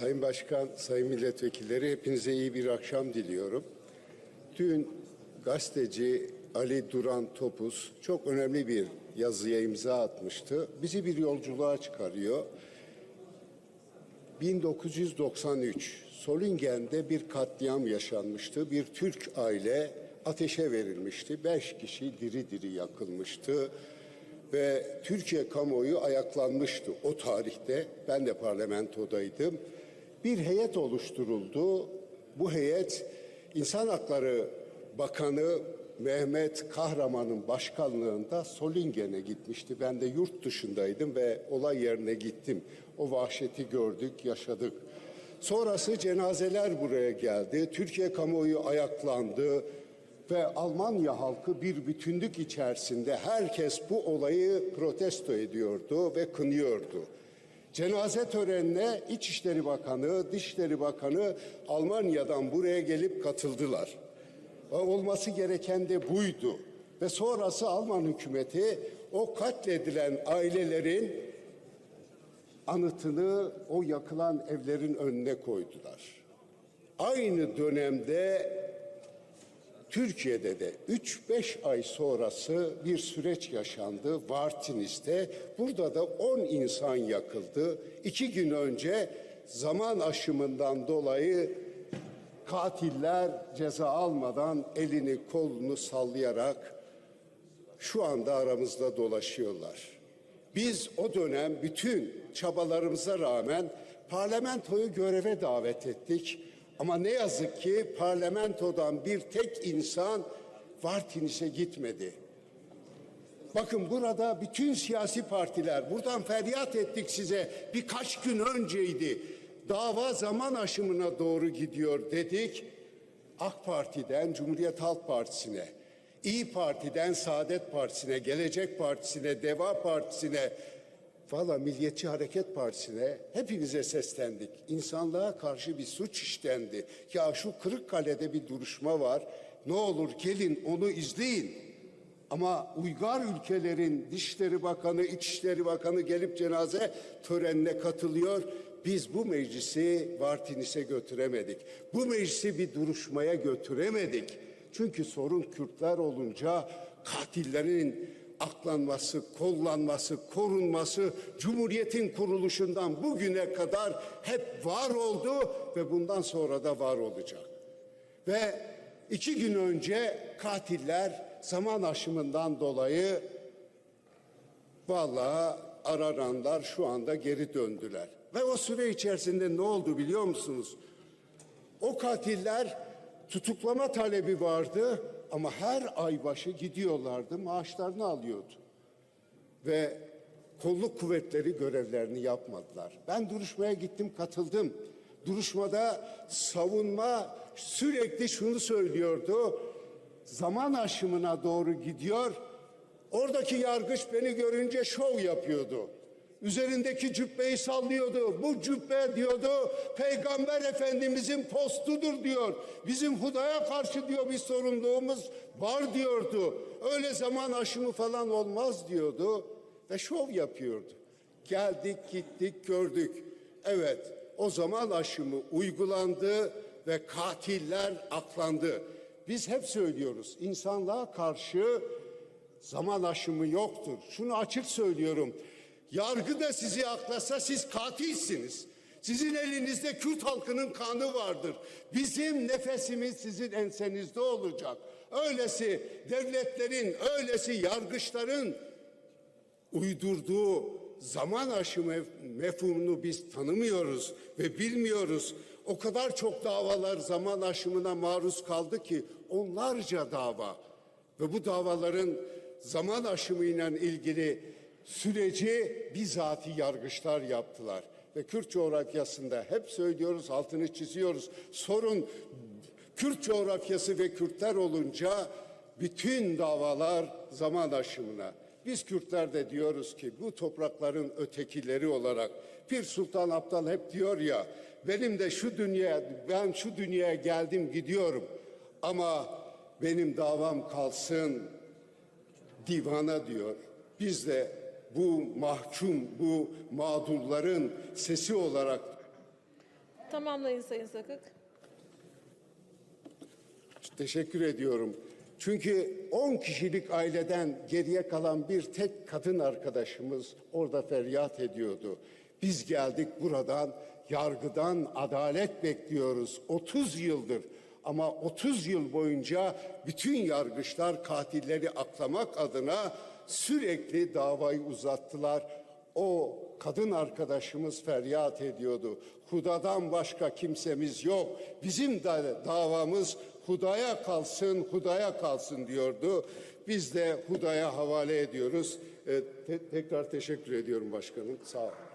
Sayın Başkan, Sayın Milletvekilleri hepinize iyi bir akşam diliyorum. Dün gazeteci Ali Duran Topuz çok önemli bir yazıya imza atmıştı. Bizi bir yolculuğa çıkarıyor. 1993 Solingen'de bir katliam yaşanmıştı. Bir Türk aile ateşe verilmişti. Beş kişi diri diri yakılmıştı. Ve Türkiye kamuoyu ayaklanmıştı o tarihte. Ben de parlamentodaydım. Bir heyet oluşturuldu. Bu heyet İnsan Hakları Bakanı Mehmet Kahraman'ın başkanlığında Solingen'e gitmişti. Ben de yurt dışındaydım ve olay yerine gittim. O vahşeti gördük, yaşadık. Sonrası cenazeler buraya geldi. Türkiye kamuoyu ayaklandı ve Almanya halkı bir bütünlük içerisinde herkes bu olayı protesto ediyordu ve kınıyordu. Cenaze törenine İçişleri Bakanı, Dışişleri Bakanı Almanya'dan buraya gelip katıldılar. Olması gereken de buydu. Ve sonrası Alman hükümeti o katledilen ailelerin anıtını o yakılan evlerin önüne koydular. Aynı dönemde Türkiye'de de 3-5 ay sonrası bir süreç yaşandı Vartinis'te. Burada da 10 insan yakıldı. İki gün önce zaman aşımından dolayı katiller ceza almadan elini kolunu sallayarak şu anda aramızda dolaşıyorlar. Biz o dönem bütün çabalarımıza rağmen parlamentoyu göreve davet ettik. Ama ne yazık ki parlamentodan bir tek insan Vartinis'e gitmedi. Bakın burada bütün siyasi partiler buradan feryat ettik size birkaç gün önceydi. Dava zaman aşımına doğru gidiyor dedik. AK Parti'den Cumhuriyet Halk Partisi'ne, İyi Parti'den Saadet Partisi'ne, Gelecek Partisi'ne, Deva Partisi'ne, valla Milliyetçi Hareket Partisi'ne hepinize seslendik. İnsanlığa karşı bir suç işlendi. Ya şu Kırıkkale'de bir duruşma var. Ne olur gelin onu izleyin. Ama uygar ülkelerin Dışişleri Bakanı, İçişleri Bakanı gelip cenaze törenine katılıyor. Biz bu meclisi Vartinis'e götüremedik. Bu meclisi bir duruşmaya götüremedik. Çünkü sorun Kürtler olunca katillerin aklanması, kollanması, korunması Cumhuriyet'in kuruluşundan bugüne kadar hep var oldu ve bundan sonra da var olacak. Ve iki gün önce katiller zaman aşımından dolayı vallahi araranlar şu anda geri döndüler. Ve o süre içerisinde ne oldu biliyor musunuz? O katiller tutuklama talebi vardı ama her ay başı gidiyorlardı, maaşlarını alıyordu. Ve kolluk kuvvetleri görevlerini yapmadılar. Ben duruşmaya gittim, katıldım. Duruşmada savunma sürekli şunu söylüyordu. Zaman aşımına doğru gidiyor. Oradaki yargıç beni görünce şov yapıyordu. Üzerindeki cübbeyi sallıyordu. Bu cübbe diyordu Peygamber Efendimizin postudur diyor. Bizim hudaya karşı diyor bir sorumluluğumuz var diyordu. Öyle zaman aşımı falan olmaz diyordu ve şov yapıyordu. Geldik gittik gördük. Evet o zaman aşımı uygulandı ve katiller aklandı. Biz hep söylüyoruz insanlığa karşı zaman aşımı yoktur. Şunu açık söylüyorum. Yargı da sizi aklasa siz katilsiniz. Sizin elinizde Kürt halkının kanı vardır. Bizim nefesimiz sizin ensenizde olacak. Öylesi devletlerin, öylesi yargıçların uydurduğu zaman aşımı mefhumunu biz tanımıyoruz ve bilmiyoruz. O kadar çok davalar zaman aşımına maruz kaldı ki onlarca dava ve bu davaların zaman aşımıyla ilgili süreci bizatihi yargıçlar yaptılar. Ve Kürt coğrafyasında hep söylüyoruz, altını çiziyoruz. Sorun Kürt coğrafyası ve Kürtler olunca bütün davalar zaman aşımına. Biz Kürtler de diyoruz ki bu toprakların ötekileri olarak Pir Sultan Abdal hep diyor ya benim de şu dünya ben şu dünyaya geldim gidiyorum ama benim davam kalsın divana diyor. Biz de bu mahkum, bu mağdurların sesi olarak Tamamlayın Sayın Sakık. Teşekkür ediyorum. Çünkü 10 kişilik aileden geriye kalan bir tek kadın arkadaşımız orada feryat ediyordu. Biz geldik buradan, yargıdan adalet bekliyoruz 30 yıldır. Ama 30 yıl boyunca bütün yargıçlar katilleri aklamak adına sürekli davayı uzattılar. O kadın arkadaşımız feryat ediyordu. Hudadan başka kimsemiz yok. Bizim de davamız Hudaya kalsın, Hudaya kalsın diyordu. Biz de Hudaya havale ediyoruz. Ee, te- tekrar teşekkür ediyorum başkanım. Sağ olun.